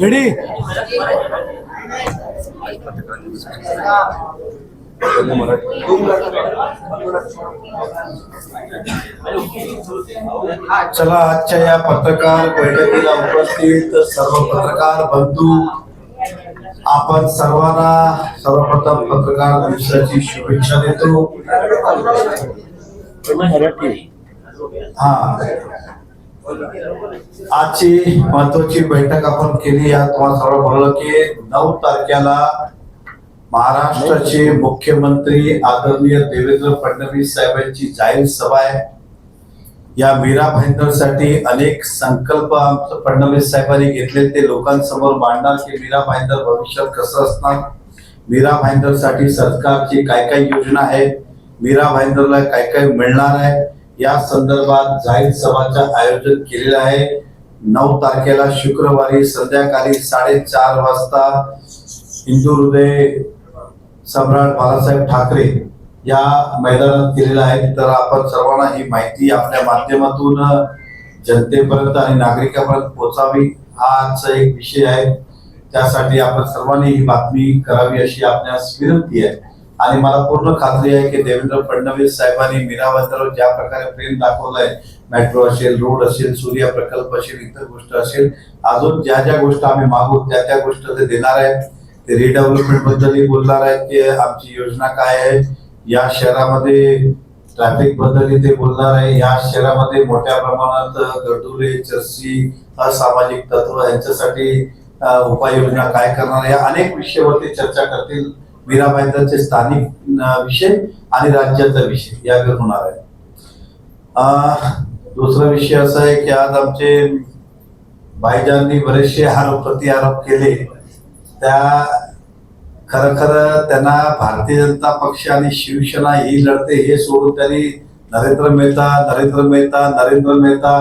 Ready चला आजच्या या पत्रकार बैठकीला उपस्थित सर्व पत्रकार बंधू आपण सर्वांना सर्वप्रथम पत्रकार दिवसाची शुभेच्छा देतो. हा. आजची महत्वाची बैठक आपण केली यात तुम्हाला सर्व बोललं की नऊ तारखेला महाराष्ट्राचे मुख्यमंत्री आदरणीय देवेंद्र फडणवीस साहेबांची जाहीर सभा आहे. या मीरा भाईंदरसाठी अनेक संकल्प आमचं फडणवीस साहेबांनी घेतले. ते लोकांसमोर मांडणार की मीरा भाईंदर भविष्यात कसं असणार? मीरा भाईंदरसाठी सरकारची काय काय योजना आहेत? मीरा भाईंदरला काय काय मिळणार आहे? या संदर्भात जाहीर सभाचं आयोजन केलेलं आहे. नऊ तारखेला शुक्रवारी संध्याकाळी साडेचार वाजता हिंदू हृदय सम्राट बाळासाहेब ठाकरे या मैदानात केलेला आहे तर आपण सर्वांना ही माहिती आपल्या माध्यमातून जनतेपर्यंत आणि नागरिकांपर्यंत पोहोचावी हा आजचा एक विषय आहे. त्यासाठी आपण सर्वांनी ही बातमी करावी अशी आपल्यास विनंती आहे. आणि मला पूर्ण खात्री आहे की देवेंद्र फडणवीस साहेबांनी मीराबंदरवर ज्या प्रकारे प्रेम दाखवलंय मेट्रो असेल रोड असेल सूर्य प्रकल्प असेल इतर गोष्ट असेल अजून ज्या ज्या गोष्ट आम्ही मागू त्या त्या गोष्ट ते देणार आहेत. ते रिडेव्हलपमेंट बद्दलही बोलणार आहेत की आमची योजना काय आहे? या शहरामध्ये ट्रॅफिकबद्दल ते बोलणार आहे. या शहरामध्ये मोठ्या प्रमाणात गडुले चर्ची असामाजिक तत्व यांच्यासाठी उपाययोजना काय करणार या अनेक विषयावरती चर्चा करतील मीराबाईंचे स्थानिक विषय आणि राज्याचा विषय यावर होणार आहे. दुसरा विषय असा आहे की आज आमचे भाईजांनी बरेचसे आरोप प्रति आरोप केले. त्या खर त्यांना भारतीय जनता पक्ष आणि शिवसेना ही लढते हे सोडून त्यांनी नरेंद्र मेहता नरेंद्र मेहता नरेंद्र मेहता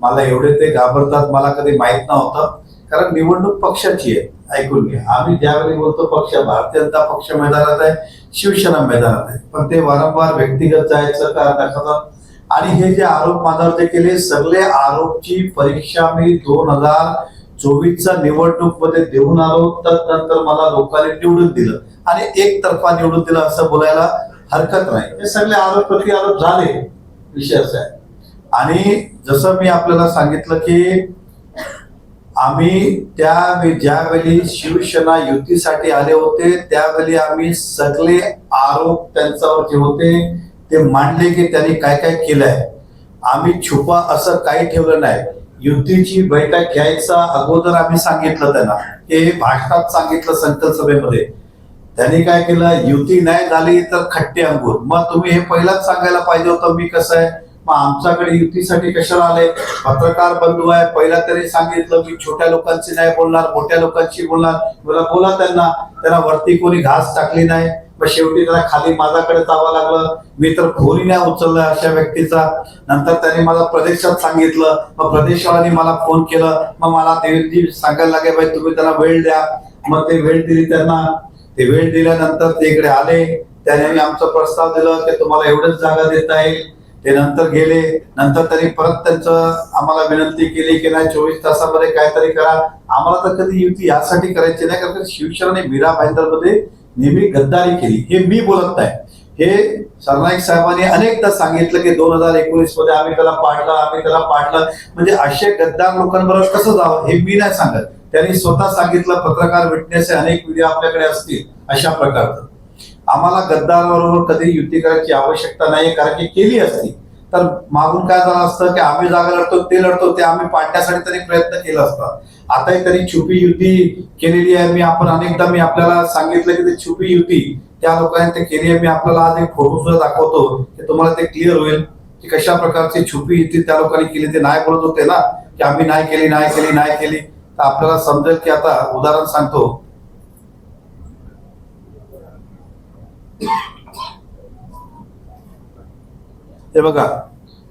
मला एवढे ते घाबरतात मला कधी माहीत नव्हतं. कारण निवडणूक पक्षाची आहे ऐकून घ्या. आम्ही ज्यावेळी बोलतो पक्ष भारतीय जनता पक्ष मैदानात आहे शिवसेना मैदानात आहे. पण ते वारंवार व्यक्तिगत जायचं कारण दाखवतात? आणि हे जे आरोप माझ्यावर जे केले सगळे आरोपची परीक्षा मी दोन हजार चोवीसच्या निवडणूकमध्ये देऊन आलो त्यानंतर मला लोकांनी निवडून दिलं. आणि एक तर्फा निवडून दिलं असं बोलायला हरकत नाही. हे सगळे आरोप प्रति आरोप झाले विषय असा आहे. आणि जसं मी आपल्याला सांगितलं की आम्ही त्या ज्यावेळी शिवसेना युतीसाठी आले होते त्यावेळी आम्ही सगळे आरोप त्यांच्यावर जे होते ते मांडले की त्यांनी काय काय केलंय. आम्ही छुपा असं काही ठेवलं नाही. युतीची बैठक घ्यायचा अगोदर आम्ही सांगितलं त्यांना. हे भाषणात सांगितलं संकल्प सभेमध्ये. त्यांनी काय केलं? युती नाही झाली तर खट्टे अंगूर. मग तुम्ही हे पहिलाच सांगायला पाहिजे होतं मी कसं आहे? मग आमच्याकडे युतीसाठी कशाला आले? पत्रकार बंधू आहे. पहिला तरी सांगितलं मी छोट्या लोकांशी नाही बोलणार मोठ्या लोकांशी बोलणार. मला बोला त्यांना. त्यांना वरती कोणी घास टाकली नाही. मग शेवटी त्याला खाली माझ्याकडे जावं लागलं. मी तर फोनही नाही उचलला अशा व्यक्तीचा. नंतर त्यांनी मला प्रदेशात सांगितलं. मग प्रदेशवाल्यांनी मला फोन केलं. मग मला देवेंद्रजी सांगायला लागे भाई तुम्ही त्यांना वेळ द्या. मग ते वेळ दिली त्यांना. ते वेळ दिल्यानंतर ते इकडे आले. त्याने मी आमचा प्रस्ताव दिला की तुम्हाला एवढंच जागा देता येईल. ते नंतर गेले. नंतर त्यांनी परत त्यांचं आम्हाला विनंती केली की नाही चोवीस तासामध्ये काहीतरी करा. आम्हाला तर कधी युती यासाठी करायची नाही कारण शिवसेनेने मीरा भाईंदरमध्ये नेहमी गद्दारी केली. हे मी बोलत नाही. हे सरनाईक साहेबांनी अनेकदा सांगितलं की दोन हजार एकोणीसमध्ये आम्ही त्याला पाडलं आम्ही त्याला पाडलं. म्हणजे असे गद्दार लोकांबरोबर कसं जावं हे मी नाही सांगत. त्यांनी स्वतः सांगितलं पत्रकार विटनेस अनेक व्हिडिओ आपल्याकडे असतील अशा प्रकारचं. आम्हाला गद्दाराबरोबर कधी युती करायची आवश्यकता नाही कारण की केली असती. तर मागून काय झालं असतं की आम्ही जागा लढतो ते लढतो ते आम्ही पाडण्यासाठी तरी प्रयत्न केला असता. आताही तरी छुपी युती केलेली आहे. मी आपण अनेकदा मी आपल्याला सांगितलं की ते छुपी युती त्या लोकांनी ते केली आहे. मी आपल्याला आज एक फोटो सुद्धा दाखवतो की तुम्हाला ते क्लिअर होईल की कशा प्रकारची छुपी युती त्या लोकांनी केली. ते नाही बोलत होते ना की आम्ही नाही केली नाही केली नाही केली. तर आपल्याला समजेल की आता उदाहरण सांगतो. हे बघा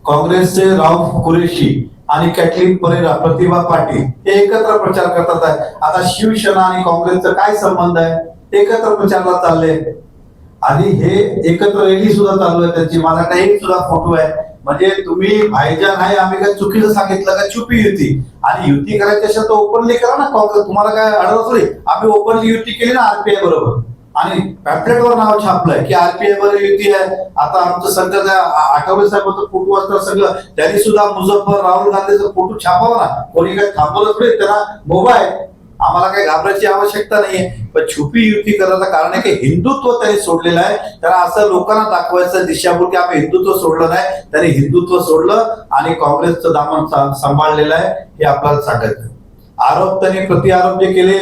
काँग्रेसचे राव कुरेशी आणि कॅटलिन परेरा प्रतिभा पाटील हे एकत्र प्रचार करतात आहे. आता शिवसेना आणि काँग्रेसचा काय संबंध आहे? एकत्र प्रचारला चालले. आणि हे एकत्र रॅली सुद्धा चालू आहे त्यांची. माझा एक सुद्धा फोटो आहे. म्हणजे तुम्ही भाईजान आहे आम्ही काय चुकीचं सांगितलं का? चुपी युती. आणि युती करायची असेल तर ओपनली करा ना काँग्रेस. तुम्हाला काय अडवत नाही आम्ही ओपनली युती केली ना आरपीआय बरोबर. आणि पॅम्पलेटवर नाव छापलंय की आरपीआयमध्ये युती आहे. आता आमचं सगळं त्या आ- आठवले साहेबांचं फोटो असतं सगळं. त्यांनी सुद्धा मुझफ्फर राहुल गांधीचा फोटो छापावा ना. कोणी काही थांबवलंच नाही. त्यांना मोबाईल आम्हाला काही घाबरायची आवश्यकता नाहीये. पण छुपी युती करायचं कारण आहे की हिंदुत्व त्यांनी सोडलेलं आहे. त्याला असं लोकांना दाखवायचं दिशाभूल की आम्ही हिंदुत्व सोडलं नाही. त्यांनी हिंदुत्व सोडलं आणि काँग्रेसचं दामन सांभाळलेलं आहे हे आपल्याला सांगायचं आरोप त्यांनी प्रति आरोप जे केले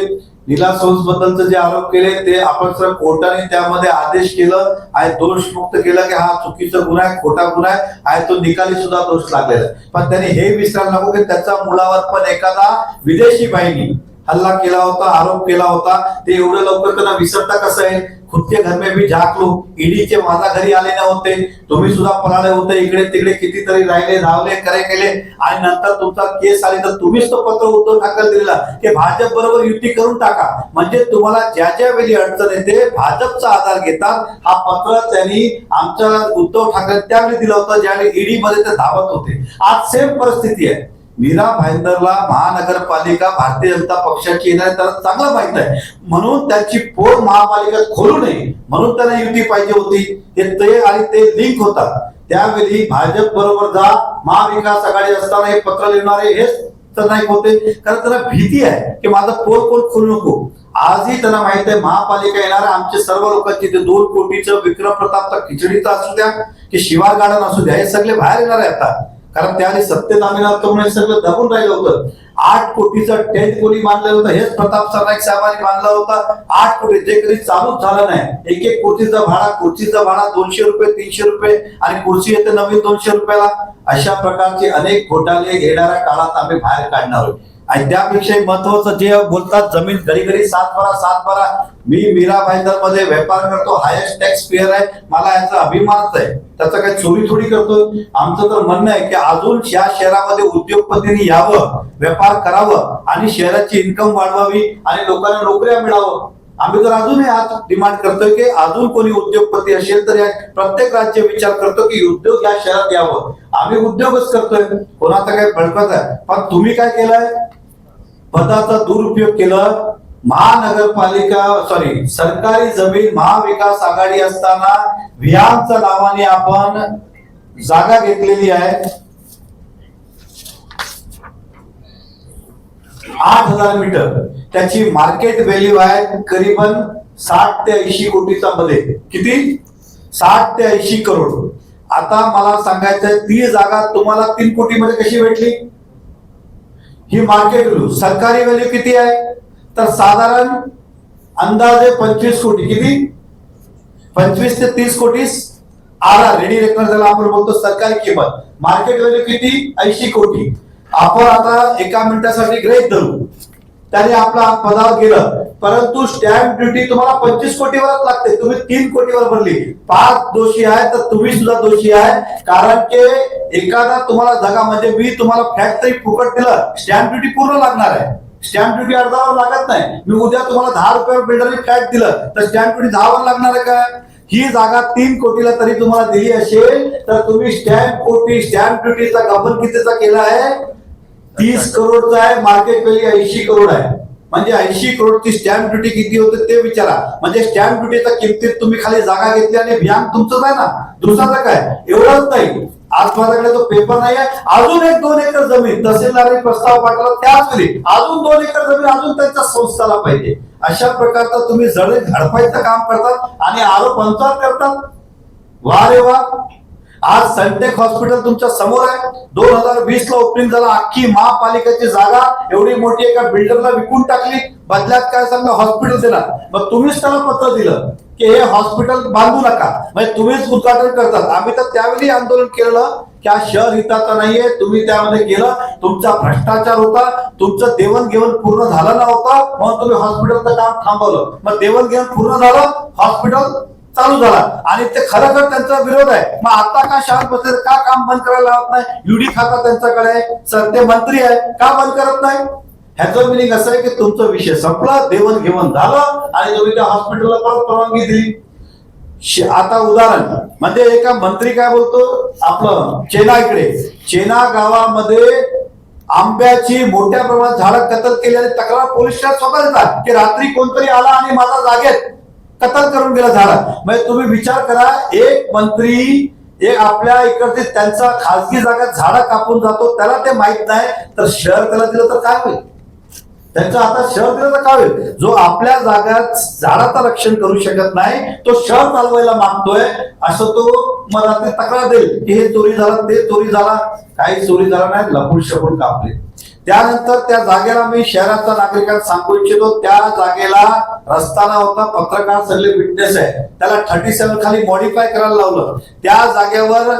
निला सोन्स बद्दलच जे आरोप केले ते आपण सर कोर्टाने त्यामध्ये आदेश केलं आणि दोष मुक्त केलं की हा चुकीचा गुन्हा आहे खोटा गुन्हा आहे आणि तो निकाली सुद्धा दोष लागलेला आहे. पण त्यांनी हे विसरायला नको की त्याच्या मुलावर पण एखादा विदेशी बाईनी हल्ला केला होता आरोप केला होता ते एवढं लवकर त्यांना विसरता कसं आहे? खुदचे घर में मी झाकलो ईडीचे माझ्या घरी आले नव्हते तुम्ही सुद्धा पळाले होते इकडे तिकडे कितीतरी राहिले धावले करे केले. आणि नंतर तुमचा केस आले तर तुम्हीच तो पत्र उद्धव ठाकरे दिलेला. की भाजप बरोबर युती करून टाका. म्हणजे तुम्हाला ज्या ज्या वेळी अडचण येते भाजपचा आधार घेतात. हा पत्र त्यांनी आमच्या उद्धव ठाकरे त्यावेळी दिला होता ज्यावेळी ईडी मध्ये ते धावत होते. आज सेम परिस्थिती आहे. मीरा भाईंदरला महानगरपालिका भारतीय जनता पक्षाची येणार त्याला चांगलं माहीत आहे. म्हणून त्यांची पोर महापालिका खोलू नये. म्हणून त्यांना युती पाहिजे होती. हे ते आणि ते लिंक होतात. त्यावेळी भाजप बरोबर जा. महाविकास आघाडी असताना हे पत्र लिहिणारे हेच तर नाही होते. कारण त्याला भीती आहे की माझं पोर कोण खोलू नको. आजही त्यांना माहीत आहे महापालिका येणार आमचे सर्व लोकांची ते दोन कोटीचं विक्रम प्रतापचा खिचडीचा असू द्या की शिवार गार्डन असू द्या हे सगळे बाहेर येणार आहे आता. कारण त्याने सत्तेत आम्ही नव्हतो म्हणून सगळं दबून राहिलं होतं. आठ कोटीचं टेंट कोणी बांधलेलं होतं हेच प्रताप सरनाईक साहेबांनी बांधला होता. आठ कोटी जे कधी चालूच झालं नाही. एक एक कोटीचा भाडा कुर्चीचा भाडा दोनशे रुपये तीनशे रुपये आणि खुर्ची येते नवीन दोनशे रुपयाला. अशा प्रकारचे अनेक घोटाळे येणाऱ्या काळात आम्ही बाहेर काढणार आहोत. आणि त्यापेक्षाही महत्वाचं जे बोलतात जमीन घरी घरी सात बारा सात बारा. मी मीरा भाईंदरमध्ये व्यापार करतो हायेस्ट टॅक्स पेअर आहे. मला याचा अभिमानच आहे. त्याचं काही चोरी थोडी करतो आमचं तर म्हणणं आहे की अजून या शहरामध्ये उद्योगपतींनी यावं व्यापार करावं आणि शहराची इन्कम वाढवावी आणि लोकांना नोकऱ्या मिळावं. आम्ही तर अजूनही आज डिमांड करतोय की अजून कोणी उद्योगपती असेल तर या प्रत्येक राज्य विचार करतो की उद्योग या शहरात यावं. आम्ही उद्योगच करतोय. कोणाचा काही बळकत आहे. पण तुम्ही काय केलंय? पदाचा दुरुपयोग केलं. महानगरपालिका सॉरी सरकारी जमीन महाविकास आघाडी असताना विहानच्या नावाने आपण जागा घेतलेली आहे. आठ हजार मीटर. त्याची मार्केट व्हॅल्यू आहे करीबन साठ ते ऐंशी कोटीचा मध्ये. किती? साठ ते ऐंशी करोड. आता मला सांगायचं ती जागा तुम्हाला तीन कोटी मध्ये कशी भेटली? ही मार्केट व्हॅल्यू सरकारी व्हॅल्यू किती आहे? तर साधारण अंदाजे पंचवीस कोटी. किती? पंचवीस ते तीस कोटी आर आर रेडी रेकनर ज्याला आपण बोलतो सरकारी किंमत. मार्केट व्हॅल्यू किती? ऐंशी कोटी. आपण आता एका मिनिटासाठी ग्रहित धरू. त्याने आपला पदावर गेलं. परंतु स्टॅम्प ड्युटी तुम्हाला पंचवीस कोटीवरच लागते. तुम्ही तीन कोटीवर भरली. पाच दोषी आहे तर तुम्ही सुद्धा दोषी आहे कारण की एखादा तुम्हाला जागा म्हणजे मी तुम्हाला फॅक्टरी तरी फुकट दिलं स्टॅम्प ड्युटी पूर्ण लागणार आहे. स्टॅम्प ड्युटी अर्धावर लागत नाही. मी उद्या तुम्हाला दहा रुपयावर बिल्डरने फ्लॅट दिलं तर स्टॅम्प ड्युटी दहावर लागणार आहे का? ही जागा तीन कोटीला तरी तुम्हाला दिली असेल तर तुम्ही स्टॅम्प कोटी स्टॅम्प ड्युटीचा गबन कितीचा केला आहे. तीस करोडचा आहे मार्केट व्हॅल्यू ऐंशी करोड आहे. म्हणजे ऐंशी करोडची स्टॅम्प ड्युटी किती होते ते विचारा. म्हणजे स्टॅम्प ड्युटीच्या किमतीत तुम्ही खाली जागा घेतली आणि बँक तुमचंच आहे ना. दुसऱ्याचं काय? एवढंच नाही. आज माझ्याकडे तो पेपर नाही आहे. अजून एक दोन एकर जमीन तहसीलदारांनी प्रस्ताव पाठवला त्याच वेळी अजून दोन एकर जमीन अजून त्यांच्या संस्थाला पाहिजे. अशा प्रकारचा तुम्ही जळे झडपायचं काम करतात आणि आरोप अंतर करतात. वा रे वा आज सनटेक हॉस्पिटल तुमच्यासमोर आहे. दोन हजार वीस ला ओपनिंग झाला. अख्खी महापालिकेची जागा एवढी मोठी एका बिल्डरला विकून टाकली? बदल्यात काय सांगा हॉस्पिटल देणार. मग तुम्हीच त्याला पत्र दिलं की हे हॉस्पिटल बांधू नका. म्हणजे तुम्हीच उद्घाटन करतात. आम्ही तर त्यावेळी आंदोलन केलं की हा शहर हिताचा नाहीये. तुम्ही त्यामध्ये गेलं. तुमचा भ्रष्टाचार होता. तुमचं देवणघेवण पूर्ण झालं नव्हतं म्हणून तुम्ही हॉस्पिटलचं काम थांबवलं. मग देवणघेवण पूर्ण झालं. हॉस्पिटल चालू झाला. आणि ते खरोखर त्यांचा विरोध आहे. मग आता का शांत बसेल? का काम बंद करायला लावत नाही? ईडी खाता त्यांच्याकडे आहे. सर ते मंत्री आहे. का बंद करत नाही? ह्याचं मिनिंग असं आहे की तुमचा विषय संपला देवण घेवण झालं आणि तुम्ही त्या हॉस्पिटलला परत परवानगी दिली. आता उदाहरण. म्हणजे एका मंत्री काय बोलतो? आपलं चेना इकडे. चेना गावामध्ये आंब्याची मोठ्या प्रमाणात झाडं कतल केल्याने तक्रार पोलीस स्वतः देतात की रात्री कोणतरी आला आणि माझा जागेत कतल करून दिला झाला. म्हणजे तुम्ही विचार करा एक मंत्री एक आपल्या इकडचे त्यांचा खासगी जागा झाडा कापून जातो त्याला ते माहीत नाही तर शहर त्याला दिलं तर काय होईल? त्यांचं आता शहर दिलं तर काय होईल? जो आपल्या जागात झाडाचं रक्षण करू शकत नाही तो शहर चालवायला मागतोय असं तो मला ते तक्रार देईल की हे चोरी झाला ते चोरी झाला. काही चोरी झाला नाही लपून शपून कापले. त्यानंतर त्या जागेला मी शहराच्या नागरिकांना सांगू इच्छितो त्या जागेला रस्ता होता पत्रकार सगळे विटनेस आहे त्याला थर्टी सेव्हन खाली मॉडिफाय करायला लावलं. त्या जागेवर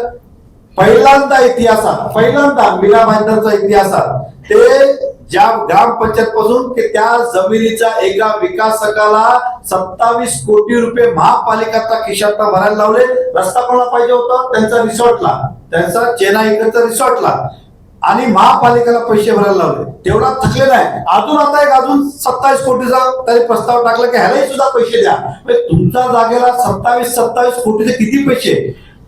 पहिल्यांदा इतिहासात पहिल्यांदा मीरा भाईंदरचा इतिहासात ते ज्या ग्रामपंचायत पासून की त्या जमिनीचा एका विकासकाला सत्तावीस कोटी रुपये महापालिकाचा खिशातला भरायला लावले. रस्ता कोणाला पाहिजे होता? त्यांचा रिसॉर्टला. त्यांचा चेना इकडचा रिसॉर्टला. आणि महापालिकेला पैसे भरायला लावले. तेवढा थकले नाही अजून आता एक अजून सत्तावीस कोटीचा तरी प्रस्ताव टाकला की ह्यालाही सुद्धा पैसे द्या. म्हणजे तुमच्या जागेला सत्तावीस सत्तावीस कोटीचे किती पैसे?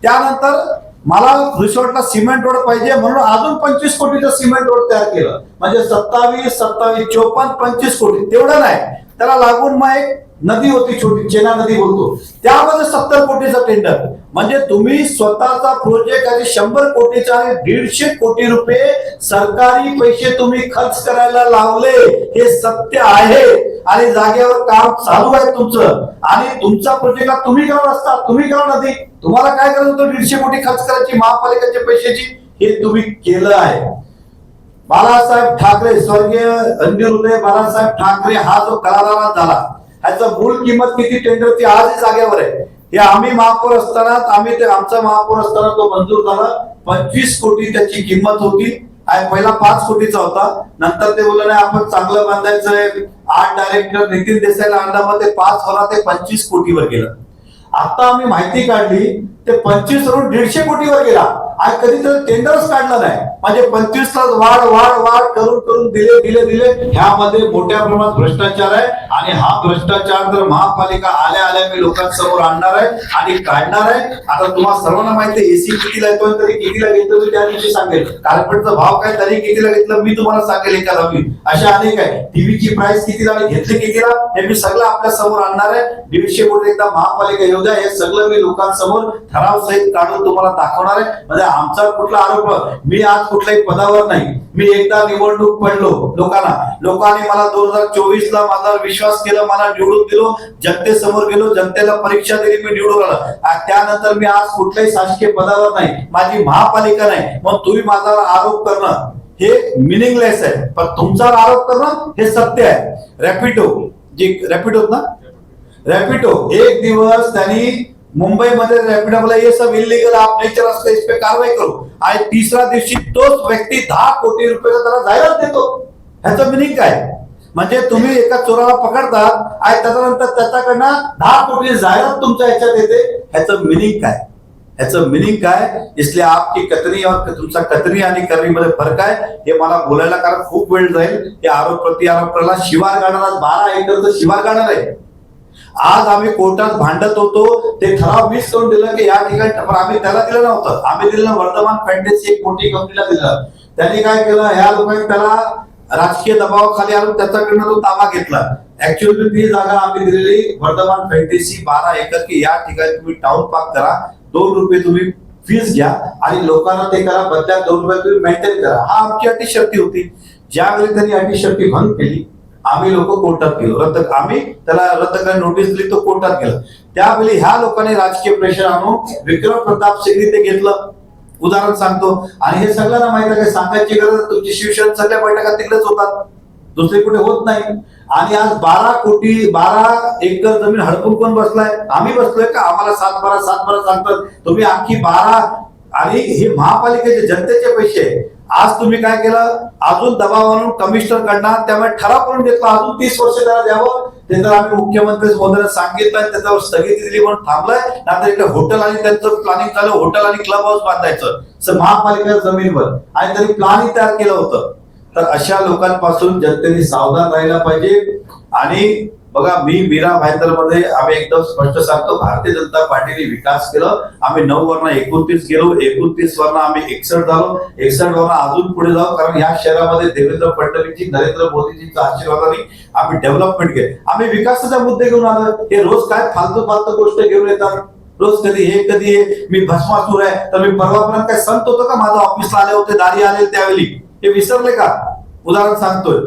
त्यानंतर मला रिसॉर्टला सिमेंट रोड पाहिजे म्हणून अजून पंचवीस कोटीचं सिमेंट रोड तयार केलं. म्हणजे सत्तावीस सत्तावीस चोपन्न पंचवीस कोटी. तेवढं नाही. त्याला लागून मग एक नदी होती छोटी चेना नदी बोलतो. त्यामध्ये सत्तर कोटीचा टेंडर म्हणजे तुम्ही स्वतःचा प्रोजेक्ट आणि शंभर कोटीचा आणि दीडशे कोटी रुपये सरकारी पैसे तुम्ही खर्च करायला लावले हे सत्य आहे. आणि जागेवर काम चालू आहे तुमचं. आणि तुमचा प्रोजेक्ट तुम्ही गाव असता तुम्ही करा नदी. तुम्हाला काय करायचं होतं दीडशे कोटी खर्च करायची महापालिकेच्या पैशाची? हे तुम्ही केलं आहे. बाळासाहेब ठाकरे स्वर्गीय अंजीर बाळासाहेब ठाकरे हा जो कराराला झाला ह्याचं मूळ किंमत किती टेंडरची आजही जागेवर आहे. हे आम्ही महापौर असताना आम्ही ते आमचा महापौर असताना तो मंजूर झाला. पंचवीस कोटी त्याची किंमत होती. आणि पहिला पाच कोटीचा होता. नंतर ते बोलले नाही आपण चांगलं बांधायचं आर्ट डायरेक्टर नितीन देसाईला आणला मग ते पाच होला ते पंचवीस कोटीवर गेलं. आता आम्ही माहिती काढली ते पंचवीस वरून दीडशे कोटीवर गेला. आज कधी तर टेंडरच काढला नाही म्हणजे पंचवीस तास वाढ वाढ वाढ करून करून दिले दिले दिले. ह्यामध्ये मोठ्या प्रमाणात भ्रष्टाचार आहे. आणि हा भ्रष्टाचार तर महापालिका आल्या आल्या मी लोकांसमोर आणणार आहे आणि काढणार आहे. आता तुम्हाला सर्वांना माहिती आहे एसी कितीला येतोय तरी कितीला घेतो मी त्या दिवशी सांगेल. कार्पेटचा भाव काय तरी कितीला घेतलं मी तुम्हाला सांगेल एका दहावी अशा अनेक आहे. टीव्हीची प्राइस कितीला आणि घेतली कितीला हे मी सगळं आपल्यासमोर आणणार आहे. दीडशे कोटी एकदा महापालिका येऊ द्या हे सगळं मी लोकांसमोर ठराव सहित काढून तुम्हाला दाखवणार आहे. म्हणजे आमचा कुठला आरोप मी आज कुठल्याही पदावर नाही. मी एकदा निवडणूक पडलो लोकांना. लोकांनी मला दोन हजार चोवीस ला माझा विश्वास केला मला निवडून दिलो जनतेसमोर गेलो जनतेला परीक्षा दिली मी निवडून आलो. त्यानंतर मी आज कुठल्याही शासकीय पदावर नाही. माझी महापालिका नाही. मग तुम्ही माझा आरोप करणं हे मिनिंगलेस आहे. पण तुमचा आरोप करणं हे सत्य आहे. रॅपिडो जी रॅपिडो ना? रॅपिडो एक दिवस त्यांनी मुंबईमध्ये रॅपिडोला ये सब इलिगल आप नेचर असतं इस पे कारवाई करू. आणि तिसऱ्या दिवशी तोच व्यक्ती दहा कोटी रुपयाचा त्याला जाहिरात देतो. ह्याचं मिनिंग काय? म्हणजे तुम्ही एका चोराला पकडतात आणि त्याच्यानंतर त्याच्याकडनं दहा कोटी जाहिरात तुमच्या ह्याच्यात येते. ह्याचं मिनिंग काय? ह्याचं मिनिंग काय? इसलिए आपकी कतरी और तुमचा कतरी आणि करणीमध्ये फरक आहे. हे मला बोलायला कारण खूप वेळ जाईल. हे आरोप प्रति आरोपाला शिवार गाणार आज बारा एकरचं शिवार गाणार आहे. आज आम्ही कोर्टात भांडत होतो ते ठराव मिस करून दिलं की या ठिकाणी आम्ही त्याला दिलं नव्हतं. आम्ही दिलेलं वर्धमान फॅन्टेसी एक मोठी कंपनीला दिलं. त्यांनी काय केलं ह्या लोकांनी त्याला राजकीय दबावाखाली आणून त्याच्याकडनं तो ताबा घेतला. ऍक्च्युअली ती जागा आम्ही दिलेली वर्धमान फॅन्टेसी बारा एकर की या ठिकाणी तुम्ही टाउन पार्क करा दोन रुपये तुम्ही फीस घ्या आणि लोकांना ते करा बदल्यात दोन रुपये तुम्ही मेंटेन करा. हा आमची अटी शक्ती होती. ज्यावेळी त्यांनी अटी शक्ती भंग केली आम्ही लोक कोर्टात गेलो. रद्द आम्ही त्याला रद्द करायला नोटीस दिली तो कोर्टात गेला. त्यावेळी ह्या लोकांनी राजकीय प्रेशर आणून विक्रम प्रताप सिंगनी ते घेतलं. उदाहरण सांगतो. आणि हे सगळ्यांना माहिती आहे सांगायची गरज तुमची. शिवसेना सगळ्या बैठका तिकडेच होतात. दुसरी कुठे होत नाही. आणि आज बारा कोटी बारा एकर जमीन हडपून कोण बसलाय? आम्ही बसलोय का? आम्हाला सात बारा सात बारा सांगतात. तुम्ही अख्खी बारा आणि हे महापालिकेचे जनतेचे पैसे आहे. आज तुम्ही काय केलं? अजून दबाव आणून कमिशनर कडणार त्यामुळे ठराव करून घेतला. अजून तीस वर्ष त्याला द्यावं. त्याच्यावर आम्ही मुख्यमंत्री महोदयाला सांगितलं आणि त्याच्यावर स्थगिती दिली म्हणून थांबलाय. नंतर इकडे हॉटेल आणि त्यांचं प्लॅनिंग झालं हॉटेल आणि क्लब हाऊस बांधायचं. असं महापालिका जमीनवर. आणि त्यांनी प्लॅनिंग तयार केलं होतं. तर अशा लोकांपासून जनतेने सावधान राहायला पाहिजे. आणि बघा मी मीरा भाईंदरमध्ये आम्ही एकदम स्पष्ट सांगतो भारतीय जनता पार्टीने विकास केलं. आम्ही नऊ वरनं एकोणतीस गेलो एकोणतीस वरनं आम्ही एकसठ झालो. एकसठ वरनं अजून पुढे जाऊ कारण या शहरामध्ये देवेंद्र फडणवीसची नरेंद्र मोदीजींच्या आशीर्वादाने आम्ही डेव्हलपमेंट केले. आम्ही विकासाचा मुद्दे घेऊन आलो. हे रोज काय फालतू फालतू गोष्ट घेऊन येतात? रोज कधी हे कधी हे. मी भस्मासूर आहे तर मी परवापर्यंत काय संत होतो का? माझं ऑफिसला आले होते दारी आले त्यावेळी. हे विसरले का? उदाहरण सांगतोय.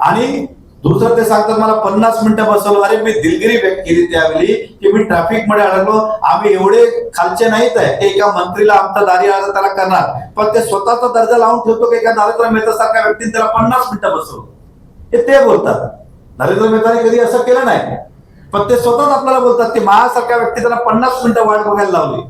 आणि दुसरं ते सांगतात मला पन्नास मिनिटं बसवलं. अरे मी दिलगिरी व्यक्त केली त्यावेळी की मी ट्रॅफिकमध्ये अडकलो. आम्ही एवढे खालचे नाहीत आहे की एका मंत्रीला आमचा दारी आला त्याला करणार. पण ते स्वतःचा दर्जा लावून ठेवतो की एका नरेंद्र मेहता सारख्या व्यक्तीने त्याला पन्नास मिनिटं बसवलं. हे ते बोलतात. नरेंद्र मेहताने कधी असं केलं नाही. पण ते स्वतःच आपल्याला बोलतात की माझ्यासारख्या व्यक्ती त्याला पन्नास मिनिटं वाट बघायला लावली.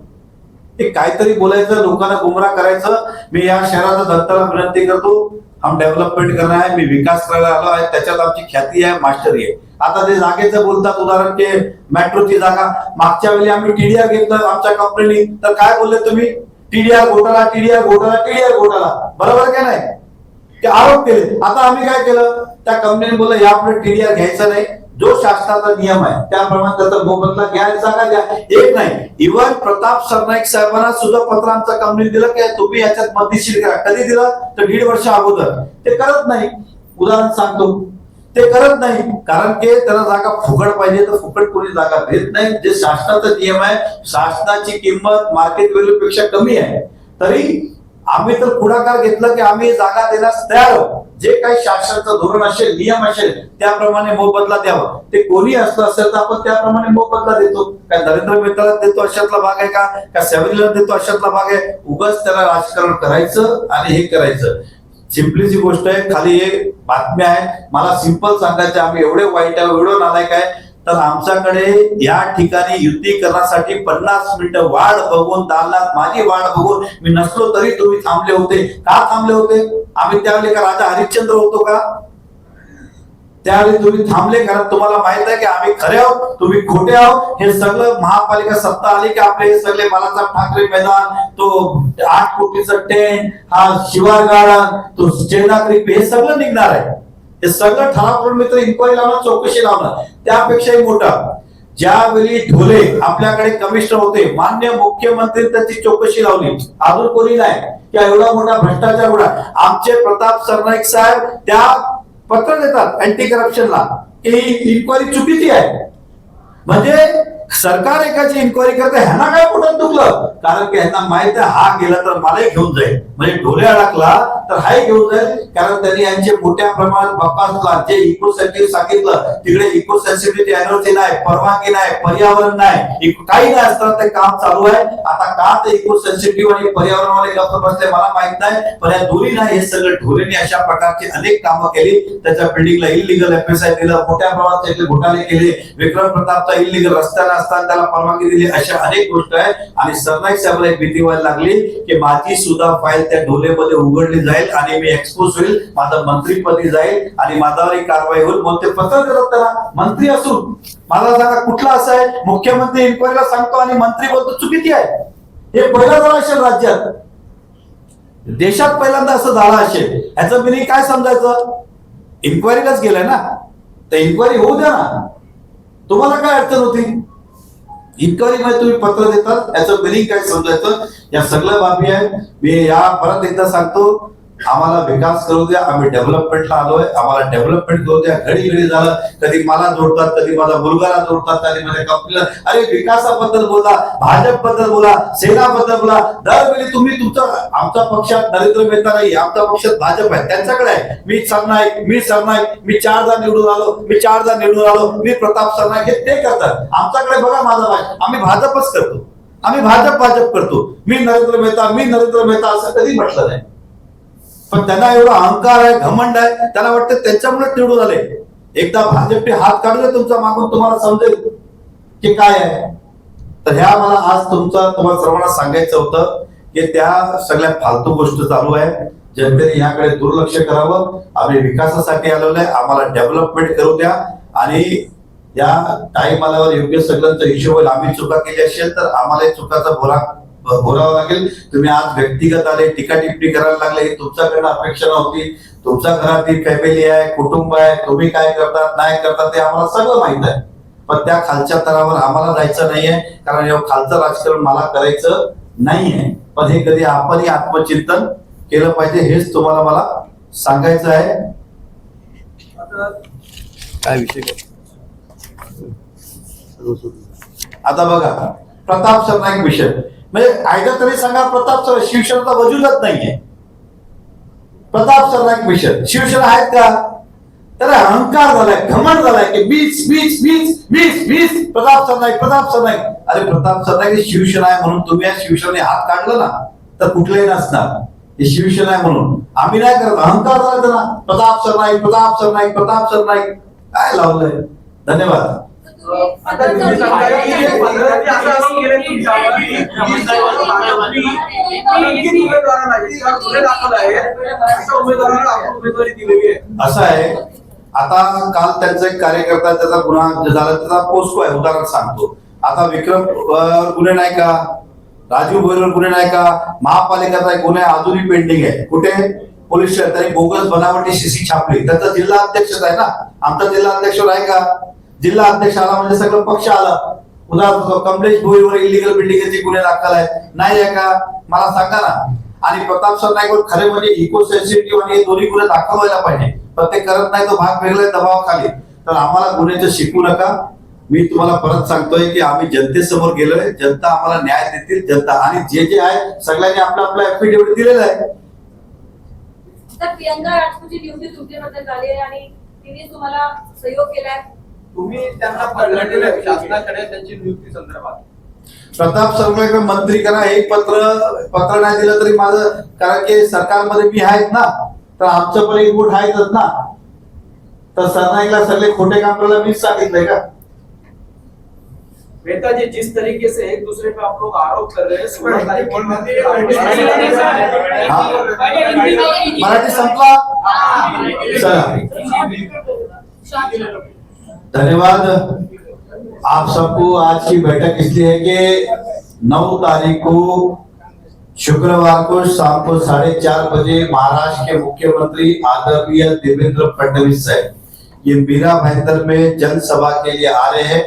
ते काहीतरी बोलायचं लोकांना गुमराह करायचं. मी या शहराचा जनतेला विनंती करतो. हम डेव्हलपमेंट करणार आहे मी विकास करायला आलो आहे त्याच्यात आमची ख्याती आहे मास्टरी आहे. आता ते जागेचं बोलतात उदाहरण की मेट्रोची जागा. मागच्या वेळी आम्ही टीडीआर घेतलं आमच्या कंपनीने तर काय बोलले तुम्ही? टीडीआर घोटाळा टीडीआर घोटाळा टीडीआर घोटाळा. बरोबर का नाही? ते आरोप केले. आता आम्ही काय केलं? त्या कंपनीने बोललं यापुढे टीडीआर घ्यायचं नाही. जो शासनाचा नियम आहे त्याप्रमाणे त्याचा मोबदला घ्यायचा का द्या. एक नाही इव्हन प्रताप सरनाईक साहेबांना सुद्धा पत्र आमच्या दिलं की तुम्ही याच्यात मध्यशीर करा कधी दिलं? तर दीड वर्ष अगोदर. ते करत नाही. उदाहरण सांगतो. ते करत नाही. कारण की त्याला जागा फुकट पाहिजे तर फुकट कोणी जागा देत नाही. जे शासनाचा नियम आहे शासनाची किंमत मार्केट व्हॅल्यू पेक्षा कमी आहे. तरी आम्ही तर पुढाकार घेतला की आम्ही जागा देण्यास तयार आहोत. जे काही शासनाचं धोरण असेल नियम असेल त्याप्रमाणे मोबदला द्यावा. ते कोणी असलं असेल तर आपण त्याप्रमाणे मोबदला देतो. काय नरेंद्र मित्राला देतो अशातला भाग आहे का? का सेव्हनला देतो अशातला भाग आहे? उगाच त्याला राजकारण करायचं आणि हे करायचं. सिम्पलीची गोष्ट आहे खाली एक बातम्या आहे. मला सिंपल सांगायचं आम्ही एवढे वाईट आहे एवढं नालायक आहे. तर आमच्याकडे या ठिकाणी युती करण्यासाठी पन्नास मिनिटं वाढ बघून दालनात माझी वाढ बघून मी नसलो तरी तुम्ही थांबले होते. का थांबले होते? आम्ही त्यावेळी का राजा हरिश्चंद्र होतो का? त्यावेळी तुम्ही थांबले कारण तुम्हाला माहीत आहे की आम्ही खरे आहोत तुम्ही खोटे आहोत. हे सगळं महापालिका सत्ता आली की आपले हे सगळे बाळासाहेब ठाकरे मैदान तो आठ कोटीचं टेंट हा शिवार गार्डन तो चेनाक्री हे सगळं निघणार आहे. हे सगळं ठराव करून मित्र इन्क्वायरी लावणार चौकशी लावणार. त्यापेक्षाही मोठा. ज्यावेळी ढोले आपल्याकडे कमिशनर होते मान्य मुख्यमंत्री त्यांची चौकशी लावली. अजून कोणी नाही. किंवा एवढा मोठा भ्रष्टाचार होणार. आमचे प्रताप सरनाईक साहेब त्या पत्र देतात अँटी करप्शनला की इन्क्वायरी चुकीची आहे. म्हणजे सरकार एकाची इन्क्वायरी करते ह्यांना काय कुठं दुखलं? कारण की ह्यांना माहीत आहे हा गेला तर मलाही घेऊन जाईल. म्हणजे ढोले अडकला तर हाही घेऊन जाईल. कारण त्यांनी यांचे मोठ्या प्रमाणात तपासला जे इको सेन्सिटिव्ह सांगितलं तिकडे इको सेन्सिटिव्हिटी एनर्जी नाही परवानगी नाही पर्यावरण नाही काही नाही असताना ते काम चालू आहे. आता का ते इको सेन्सिटिव्ह आणि पर्यावरणवाले गप्प बसले मला माहीत नाही. पण या दोन्ही नाही हे सगळं ढोलेने अशा प्रकारची अनेक कामं केली. त्याच्या बिल्डिंगला इलिगल एफ एस दिलं मोठ्या प्रमाणात त्याचे घोटाळे केले. विक्रम प्रतापचा इलिगल रस्त्याला असताना त्याला परवानगी दिली. अशा अनेक गोष्ट आहेत. आणि सरनाईक साहेबला एक भीती व्हायला लागली की माझी सुद्धा फाईल त्या ढोलेमध्ये उघडली जाईल आणि मी एक्सपोज होईल. माझं मंत्रीपदी जाईल आणि माझ्यावर एक कारवाई होईल. मग ते पत्र देतात त्याला. मंत्री असून. मला सांगा कुठला असं आहे? मुख्यमंत्री इन्क्वायरीला सांगतो आणि मंत्री बोलतो चुकीची आहे. हे पहिला झालं असेल राज्यात. देशात पहिल्यांदा असं झालं असेल. ह्याचं मी काय समजायचं? इन्क्वायरीलाच गेलंय ना. तर इन्क्वायरी होऊ द्या ना. तुम्हाला काय अडचण होती? इन्क्वायरी मध्ये तुम्ही पत्र देतात याचं बिलिंग काय समजायचं? या सगळ्या बाबी आहे मी या परत एकदा सांगतो आम्हाला विकास करू द्या आम्ही डेव्हलपमेंटला आलोय आम्हाला डेव्हलपमेंट करू द्या घडी घडी झालं कधी मला जोडतात कधी माझा मुलगाला जोडतात कधी माझ्या कंपनीला अरे विकासाबद्दल बोला भाजपबद्दल बोला सेनाबद्दल बोला. दरवेळी तुम्ही तुमचा आमच्या पक्षात नरेंद्र मेहता नाही आमच्या पक्षात भाजप आहे त्यांच्याकडे आहे. मी सरनाईक मी सरनाईक मी चारदा निवडून आलो मी चारदा निवडून आलो मी प्रताप सरनाईक हे ते करतात. आमच्याकडे बघा माझा भाजप आम्ही भाजपच करतो. आम्ही भाजप भाजप करतो. मी नरेंद्र मेहता मी नरेंद्र मेहता असं कधी म्हटलं नाही. पण त्यांना एवढा अहंकार आहे घमंड आहे त्याला वाटतं त्यांच्यामुळे निवडून आले. एकदा भाजपने हात काढले तुमचा मागून तुम्हाला समजेल की काय आहे. तर ह्या मला आज तुमचा तुम्हाला सर्वांना सांगायचं होतं की त्या सगळ्या फालतू गोष्ट चालू आहे जनतेने याकडे दुर्लक्ष करावं. आम्ही विकासासाठी आलेलो आहे. आम्हाला डेव्हलपमेंट करू द्या. आणि या टाइम आल्यावर योग्य सगळ्यांचा हिशोब आम्ही चुका केली असेल तर आम्हाला चुकाचा बोला भोरावा लागेल. तुम्ही आज व्यक्तिगत आले टीका टिप्पणी करायला लागले ही तुमच्याकडनं अपेक्षा नव्हती. तुमच्या घरातील फॅमिली आहे कुटुंब आहे तुम्ही काय करतात नाही करतात ते आम्हाला सगळं माहीत आहे. पण त्या खालच्या तरावर आम्हाला जायचं नाहीये. कारण हे खालचं राजकारण मला करायचं नाहीये. पण हे कधी आपणही आत्मचिंतन केलं पाहिजे हेच तुम्हाला मला सांगायचं आहे. काय विषय आता बघा प्रताप सरनाईक विषय. म्हणजे कायदा तरी सांगा प्रताप सर शिवसेनेचा वजूदच नाहीये. प्रताप सरनाईक मिशन शिवसेना आहेत का तर अहंकार झालाय घमंड झालाय की बीच बीच बीच बीच बीच प्रताप सरनाईक प्रताप सरनाईक अरे प्रताप सरनाईक ही शिवसेना आहे म्हणून तुम्ही या शिवसेने हात काढला ना तर कुठलेही नसणार. हे शिवसेना आहे म्हणून. आम्ही नाही करत. अहंकार झाला त्यांना. प्रताप सरनाईक प्रताप सरनाईक प्रताप सरनाईक काय लावलंय? धन्यवाद. असं आहे. आता काल त्यांचा एक कार्यकर्ता त्याचा गुन्हा झाला त्याचा पोस्को आहे उदाहरण सांगतो. आता विक्रम गुन्हे नाही का? राजीव भोईरवर गुन्हे नाही का? महापालिकेचा एक गुन्हे अजूनही पेंडिंग आहे. कुठे? Police station. त्यांनी बोगस बनावटी शिशी छापली. त्याचा जिल्हा अध्यक्षच आहे ना? आमचा जिल्हा अध्यक्ष आहे का? जिल्हा अध्यक्ष आला म्हणजे सगळं पक्ष आलं. उदाहरण कमलेश भोईवर इलिगल बिल्डिंगचे गुन्हे दाखल आहेत. नाही आहे का? मला सांगा ना. आणि प्रताप सरनाईकवर खरे म्हणजे इको सेन्सिटिव्ह आणि दोन्ही गुन्हे दाखल व्हायला पाहिजे. पण ते करत नाही तो भाग वेगळा दबावाखाली. तर आम्हाला गुन्ह्याचं शिकू नका. मी तुम्हाला परत सांगतोय की आम्ही जनतेसमोर गेलोय. जनता आम्हाला न्याय देतील. जनता आणि जे जे आहे सगळ्यांनी आपलं आपलं ऍफिडेव्हिट दिलेलं आहे. तर प्रियंका राजपूतची नियुक्ती तुमच्याबद्दल झाली आहे आणि तिने तुम्हाला सहयोग केलाय. तुम्ही त्यांना पडलेले शासनाकडे त्यांची नियुक्ती संदर्भात. प्रताप सरनाईक मंत्री करा. एक पत्र पत्र नाही दिलं तरी माझं कारण की सरकारमध्ये मी आहेत ना तर आमचं पण एक गुट आहेतच ना. तर सरनाईकला सगळे खोटे काम करायला मीच सांगितलंय का? मेहता जी जिस तरीके से एक दूसरे पे आप लोग आरोप कर रहे हैं मराठी संपला? धन्यवाद। आप सबको आज की बैठक इसलिए है कि नौ तारीख को शुक्रवार को शाम को साढ़े चार बजे महाराष्ट्र के मुख्यमंत्री आदरणीय देवेंद्र फडणवीस साहब, ये मीरा भाईंदर में जनसभा के लिए आ रहे हैं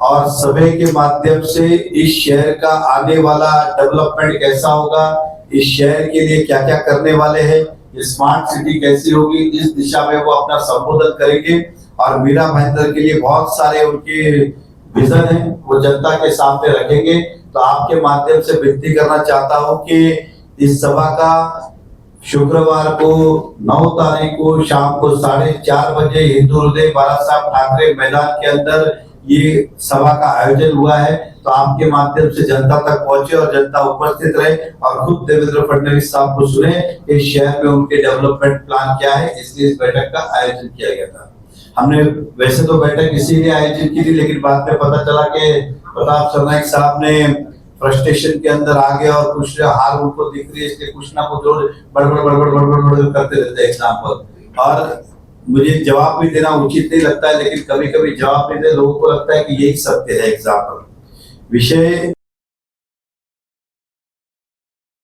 और सभा के माध्यम से इस शहर का आने वाला डेवलपमेंट कैसा होगा, इस शहर के लिए क्या क्या करने वाले हैं स्मार्ट सिटी कैसी होगी, इस दिशा में वो अपना संबोधन करेंगे। और मीरा भाईंदर के लिए बहुत सारे उनके विजन है, वो जनता के सामने रखेंगे। तो आपके माध्यम से विनती करना चाहता हूँ कि इस सभा का शुक्रवार को नौ तारीख को शाम को साढ़े चार बजे हिंदू हृदय बाला साहब ठाकरे मैदान के अंदर ये सभा का आयोजन हुआ है। तो आपके माध्यम से जनता तक पहुँचे और जनता उपस्थित रहे और खुद देवेंद्र फडणवीस साहब को सुने इस शहर में उनके डेवलपमेंट प्लान क्या है, इसलिए इस बैठक का आयोजन किया गया था। हमने वैसे तो बैठक इसीलिए आयोजित की थी, लेकिन बाद में पता चला कि प्रताप सरनाइक साहब ने फ्रस्ट्रेशन के अंदर आ गया और कुछ हार उनको दिख रही है इसलिए कुछ ना कुछ रोज बड़बड़ बड़बड़ बड़बड़ बड़बड़ करते रहते हैं एग्ज़ाम पर और मुझे जवाब भी देना उचित नहीं लगता है, लेकिन कभी कभी जवाब नहीं दे, लोगों को लगता है कि यही सत्य है एग्ज़ाम पर विषय